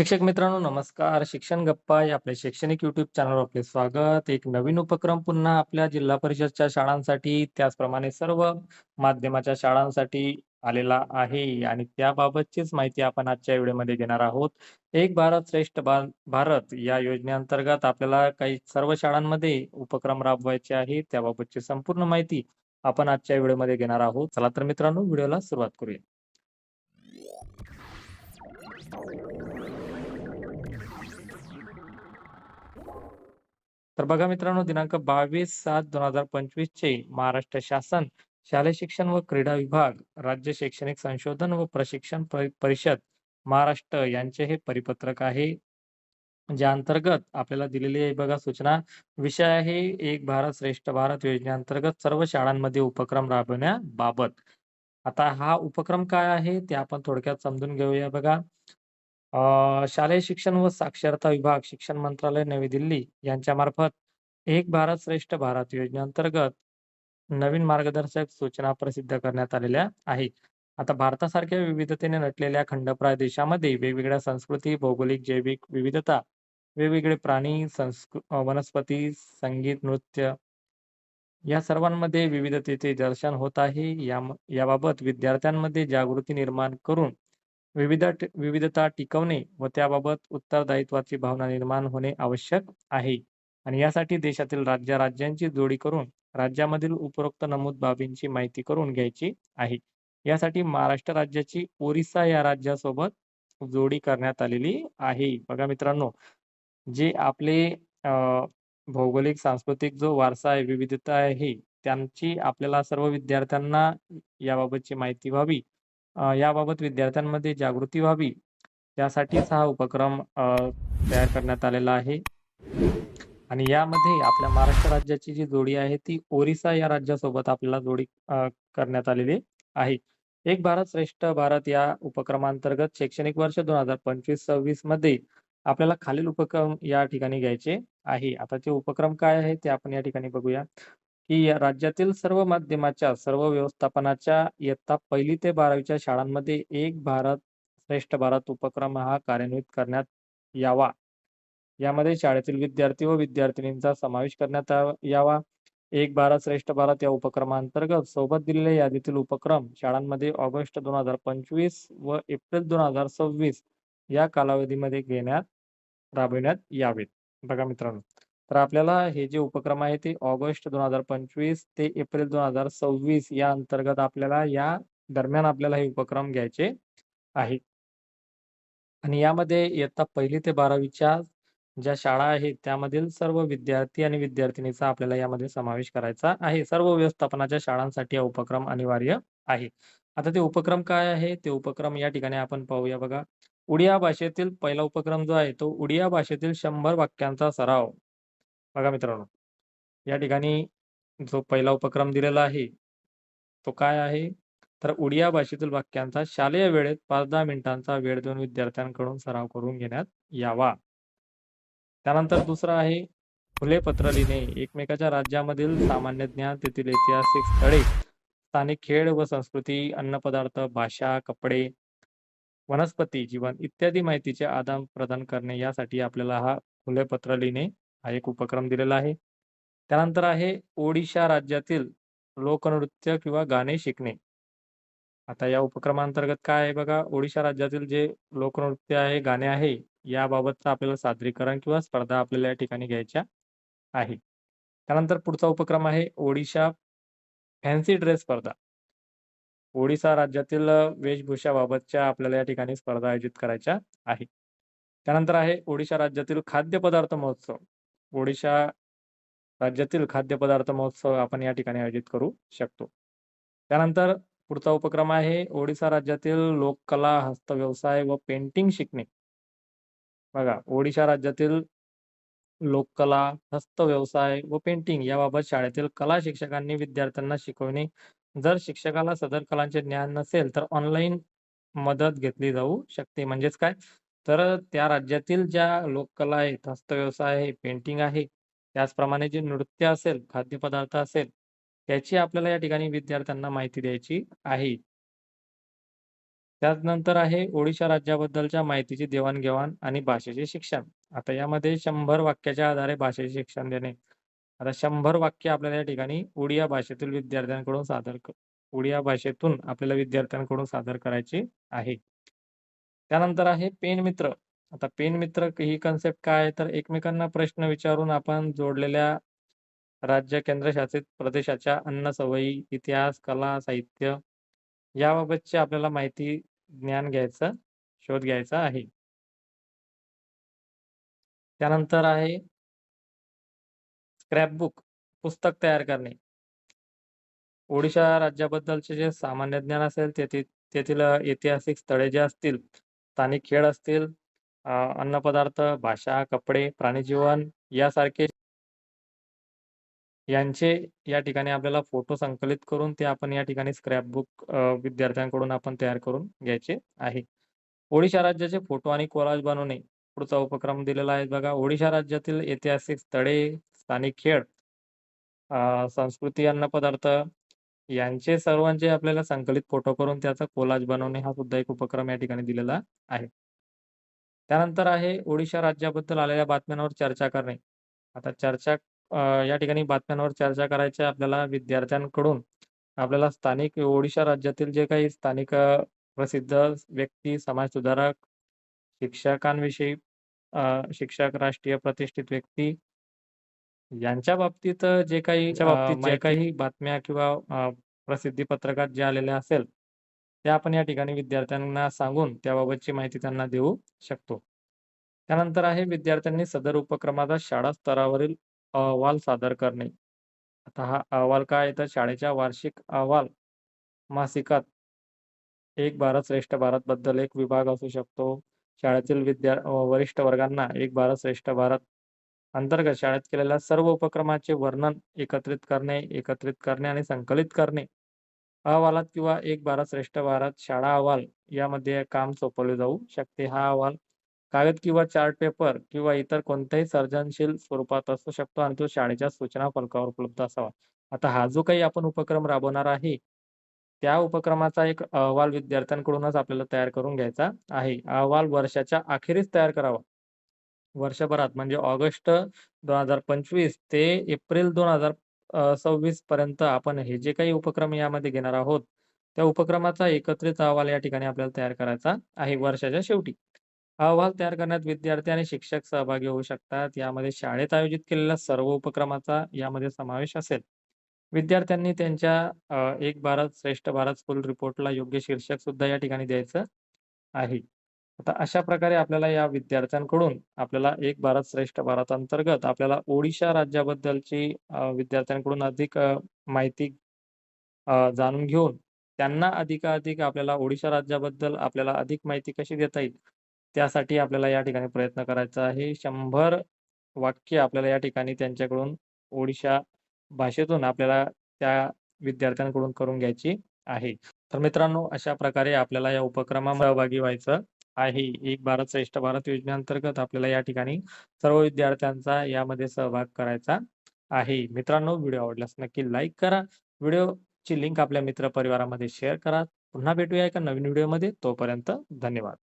शिक्षक मित्रांनो नमस्कार. शिक्षण गप्पा या आपल्या शैक्षणिक युट्यूब चॅनलवर आपले स्वागत. एक नवीन उपक्रम पुन्हा आपल्या जिल्हा परिषदच्या शाळांसाठी, त्याचप्रमाणे सर्व माध्यमाच्या शाळांसाठी आलेला आहे आणि त्याबाबतचीच माहिती आपण आजच्या व्हिडिओमध्ये घेणार आहोत. एक भारत श्रेष्ठ भारत या योजनेअंतर्गत आपल्याला काही सर्व शाळांमध्ये उपक्रम राबवायचे आहे. त्याबाबतची संपूर्ण माहिती आपण आजच्या व्हिडिओमध्ये घेणार आहोत. चला तर मित्रांनो व्हिडिओला सुरुवात करूया. तर बघा मित्रांनो दिनांक 22/7/2025 चे महाराष्ट्र शासन, शालेय शिक्षण व क्रीडा विभाग, राज्य शैक्षणिक संशोधन व प्रशिक्षण परिषद महाराष्ट्र यांचे हे परिपत्रक आहे. ज्या अंतर्गत आपल्याला दिलेली आहे बघा सूचना. विषय आहे एक भारत श्रेष्ठ भारत योजनेअंतर्गत सर्व शाळांमध्ये उपक्रम राबवण्याबाबत. आता हा उपक्रम काय आहे ते आपण थोडक्यात समजून घेऊया बघा. अ, शालेय शिक्षण व साक्षरता विभाग, शिक्षण मंत्रालय, नवी दिल्ली यांच्यामार्फत एक भारत श्रेष्ठ भारत योजनेअंतर्गत नवीन मार्गदर्शक सूचना प्रसिद्ध करण्यात आलेल्या आहेत. आता भारतासारख्या विविधतेने नटलेल्या खंडप्राय देशामध्ये वेगवेगळ्या संस्कृती, भौगोलिक, जैविक विविधता, वेगवेगळे प्राणी, संस्कृ वनस्पती, संगीत, नृत्य या सर्वांमध्ये विविधतेचे दर्शन होत आहे. या याबाबत विद्यार्थ्यांमध्ये जागृती निर्माण करून विविध विविधता टिकवणे व त्याबाबत उत्तरदायित्वाची भावना निर्माण होणे आवश्यक आहे. आणि यासाठी देशातील राज्या-राज्यांची जोडी करून राज्यामधील उपरोक्त नमूद बाबींची माहिती करून घ्यायची आहे. यासाठी महाराष्ट्र राज्याची ओरिसा या राज्यासोबत जोडी करण्यात आलेली आहे. बघा मित्रांनो, जे आपले भौगोलिक, सांस्कृतिक जो वारसा आहे, विविधता आहे, त्यांची आपल्याला सर्व विद्यार्थ्यांना याबाबतची माहिती व्हावी, याबाबत विद्यार्थ्यांमध्ये जागृती व्हावी, त्यासाठीच हा उपक्रम तयार करण्यात आलेला आहे. आणि यामध्ये आपल्या महाराष्ट्र राज्याची जी जोडी आहे ती ओरिसा या राज्यासोबत आपल्याला जोडी करण्यात आलेली आहे. एक भारत श्रेष्ठ भारत या उपक्रमांतर्गत शैक्षणिक वर्ष 2025-26 मध्ये आपल्याला खालील उपक्रम या ठिकाणी घ्यायचे आहे. आता ते उपक्रम काय आहे ते आपण या ठिकाणी बघूया, ही राज्यातील सर्व माध्यमाच्या सर्व व्यवस्थापनाच्या इयत्ता पहिली ते 12वीच्या शाळांमध्ये एक भारत श्रेष्ठ भारत उपक्रम हा कार्यान्वित करण्यात यावा. यामध्ये शाळेतील विद्यार्थी व विद्यार्थिनींचा समावेश करण्यात यावा. एक भारत श्रेष्ठ भारत या उपक्रमांतर्गत सोबत दिलेल्या यादीतील उपक्रम शाळांमध्ये ऑगस्ट 2025 व एप्रिल 2026 या कालावधीमध्ये घेण्यात राबविण्यात यावेत. बघा मित्रांनो, तर आपल्याला हे जे उपक्रम आहे ते ऑगस्ट 2025 ते एप्रिल 2026 या अंतर्गत आपल्याला या दरम्यान आपल्याला हे उपक्रम घ्यायचे आहे आणि यामध्ये इयत्ता पहिली ते 12वीच्या ज्या शाळा आहेत त्यामधील सर्व विद्यार्थी आणि विद्यार्थिनीचा आपल्याला यामध्ये समावेश करायचा आहे. सर्व व्यवस्थापनाच्या शाळांसाठी हा उपक्रम अनिवार्य आहे. आता ते उपक्रम काय आहे? ते उपक्रम या ठिकाणी आपण पाहूया बघा. उडिया भाषेतील पहिला उपक्रम जो आहे तो उडिया भाषेतील शंभर वाक्यांचा सराव. बघा मित्रांनो, या ठिकाणी जो पहिला उपक्रम दिलेला आहे, तो काय आहे? तर उडिया भाषेतील वाक्यांचा शालेय वेळेत 5-10 मिनिटांचा वेळ देऊन विद्यार्थ्यांकडून सराव करून घेण्यात यावा. त्यानंतर दुसरं आहे खुले पत्र लिहिणे. एकमेकाच्या राज्यामधील सामान्य ज्ञान, तेथील ऐतिहासिक स्थळे, स्थानिक खेळ व संस्कृती, अन्नपदार्थ, भाषा, कपडे, वनस्पती, जीवन इत्यादी माहितीचे आदान-प्रदान करणे यासाठी आपल्याला हा खुले पत्र लिहिणे हा एक उपक्रम दिलेला आहे. त्यानंतर आहे ओडिशा राज्यातील लोकनृत्य किंवा गाणे शिकणे. आता या उपक्रमांतर्गत काय आहे बघा, ओडिशा राज्यातील जे लोकनृत्य आहे, गाणे आहे, याबाबतचं आपल्याला सादरीकरण किंवा स्पर्धा आपल्याला या ठिकाणी घ्यायच्या आहे. त्यानंतर पुढचा उपक्रम आहे ओडिशा फॅन्सी ड्रेस स्पर्धा. ओडिशा राज्यातील वेशभूषाबाबतच्या आपल्याला या ठिकाणी स्पर्धा आयोजित करायच्या आहे. त्यानंतर आहे ओडिशा राज्यातील खाद्यपदार्थ महोत्सव. ओडिशा राज्यातील खाद्यपदार्थ महोत्सव आपण या ठिकाणी आयोजित करू शकतो. त्यानंतर पुढचा उपक्रम आहे ओडिशा राज्यातील लोककला, हस्तव्यवसाय व पेंटिंग शिकणे. बघा, ओडिशा राज्यातील लोककला, हस्तव्यवसाय व पेंटिंग याबाबत शाळेतील कला शिक्षकांनी विद्यार्थ्यांना शिकवणे. जर शिक्षकाला सदर कलांचे ज्ञान नसेल तर ऑनलाईन मदत घेतली जाऊ शकते. म्हणजेच काय? तर त्या राज्यातील ज्या लोककला आहेत, हस्तव्यवसाय आहे, पेंटिंग आहे, त्याचप्रमाणे जे नृत्य असेल, खाद्यपदार्थ असेल, त्याची आपल्याला या ठिकाणी विद्यार्थ्यांना माहिती द्यायची आहे. त्यानंतर आहे ओडिशा राज्याबद्दलच्या माहितीची देवाणघेवाण आणि भाषेचे शिक्षण. आता यामध्ये शंभर वाक्याच्या आधारे भाषेचे शिक्षण देणे. आता शंभर वाक्य आपल्याला या ठिकाणी ओडिया भाषेतील विद्यार्थ्यांकडून सादर उडिया ओडिया भाषेतून आपल्याला विद्यार्थ्यांकडून सादर करायची आहे. त्यानंतर आहे पेन मित्र. आता पेन मित्र ही कन्सेप्ट काय आहे, तर एकमेकांना प्रश्न विचारून आपण जोडलेल्या राज्य केंद्रशासित प्रदेशाच्या अन्न सवयी, इतिहास, कला, साहित्य याबाबतची आपल्याला माहिती, ज्ञान घ्यायचं, शोध घ्यायचा आहे. त्यानंतर आहे स्क्रॅपबुक पुस्तक तयार करणे. ओडिशा राज्याबद्दलचे जे सामान्य ज्ञान असेल, तेथील तेथील ऐतिहासिक स्थळे जे असतील, स्थानिक खेळ असतील, अन्नपदार्थ, भाषा, कपडे, प्राणीजीवन यासारखे यांचे या ठिकाणी आपल्याला फोटो संकलित करून ते आपण या ठिकाणी स्क्रॅपबुक बुक विद्यार्थ्यांकडून आपण तयार करून घ्यायचे आहे. ओडिशा राज्याचे फोटो आणि कोलाज बनवणे. पुढचा उपक्रम दिलेला आहे बघा. ओडिशा राज्यातील ऐतिहासिक स्थळे, स्थानिक खेळ, संस्कृती, अन्नपदार्थ यांचे सर्वांचे आपल्याला संकलित फोटो करून त्याचा कोलाज बनवणे हा सुद्धा एक उपक्रम या ठिकाणी दिलेला आहे. त्यानंतर आहे ओडिशा राज्याबद्दल आलेल्या बातम्यांवर चर्चा करणे. आता चर्चा या ठिकाणी बातम्यांवर चर्चा करायची आपल्याला विद्यार्थ्यांकडून आपल्याला स्थानिक ओडिशा राज्यातील जे काही स्थानिक प्रसिद्ध व्यक्ती, समाजसुधारक, शिक्षकांविषयी शिक्षक, राष्ट्रीय प्रतिष्ठित व्यक्ती यांच्या बाबतीत अ, जे काही च्या अ, बाबतीत जे माहिती काही बातम्या किंवा अ, प्रसिद्धी पत्रकात जे आलेल्या असेल, त्या आपण या ठिकाणी विद्यार्थ्यांना सांगून त्याबाबतची माहिती त्यांना देऊ शकतो. त्यानंतर आहे विद्यार्थ्यांनी सदर उपक्रमाचा शाळा स्तरावरील अहवाल सादर करणे. आता हा अहवाल काय आहे, तर शाळेच्या वार्षिक अहवाल मासिकात एक भारत श्रेष्ठ भारत बद्दल एक विभाग असू शकतो. शाळेतील विद्या अ, वरिष्ठ वर्गांना एक भारत श्रेष्ठ भारत अंतर्गत शाळेत केलेल्या सर्व उपक्रमाचे वर्णन एकत्रित करणे, एकत्रित करणे आणि संकलित करणे. अहवालात किंवा एक भारत श्रेष्ठ भारत शाळा अहवाल यामध्ये काम सोपवले जाऊ शकते. हा अहवाल कागद किंवा चार्ट पेपर किंवा इतर कोणत्याही सर्जनशील स्वरूपात असू शकतो आणि तो शाळेच्या सूचना फलकावर उपलब्ध असावा. आता हा जो काही आपण उपक्रम राबवणार आहे, त्या उपक्रमाचा एक अहवाल विद्यार्थ्यांकडूनच आपल्याला तयार करून घ्यायचा आहे. अहवाल वर्षाच्या अखेरीस तयार करावा. वर्षभरात म्हणजे ऑगस्ट 2025 ते एप्रिल 2026 पर्यंत आपण हे जे काही उपक्रम यामध्ये घेणार आहोत, त्या उपक्रमाचा एकत्रित अहवाल या ठिकाणी आपल्याला तयार करायचा आहे वर्षाच्या शेवटी. अहवाल तयार करण्यात विद्यार्थी आणि शिक्षक सहभागी होऊ शकतात. यामध्ये शाळेत आयोजित केलेल्या सर्व उपक्रमाचा यामध्ये समावेश असेल. विद्यार्थ्यांनी त्यांच्या एक भारत श्रेष्ठ भारत स्कूल रिपोर्टला योग्य शीर्षक सुद्धा या ठिकाणी द्यायचं आहे. आता अशा प्रकारे आपल्याला या विद्यार्थ्यांकडून आपल्याला एक भारत श्रेष्ठ भारत अंतर्गत आपल्याला ओडिशा राज्याबद्दलची विद्यार्थ्यांकडून अधिक माहिती जाणून घेऊन त्यांना अधिकाधिक आपल्याला ओडिशा राज्याबद्दल आपल्याला अधिक माहिती कशी देता येईल, त्यासाठी आपल्याला या ठिकाणी प्रयत्न करायचा आहे. शंभर वाक्य आपल्याला या ठिकाणी त्यांच्याकडून ओडिशा भाषेतून आपल्याला त्या विद्यार्थ्यांकडून करून घ्यायची आहे. तर मित्रांनो, अशा प्रकारे आपल्याला या उपक्रमात सहभागी व्हायचं आहे. एक भारत श्रेष्ठ भारत योजनेअंतर्गत आपल्याला या ठिकाणी सर्व विद्यार्थ्यांचा यामध्ये सहभाग करायचा आहे. मित्रांनो, व्हिडिओ आवडल्यास नक्की लाईक करा. व्हिडिओची लिंक आपल्या मित्रपरिवारामध्ये शेअर करा. पुन्हा भेटूया एका नवीन व्हिडिओमध्ये. तोपर्यंत धन्यवाद.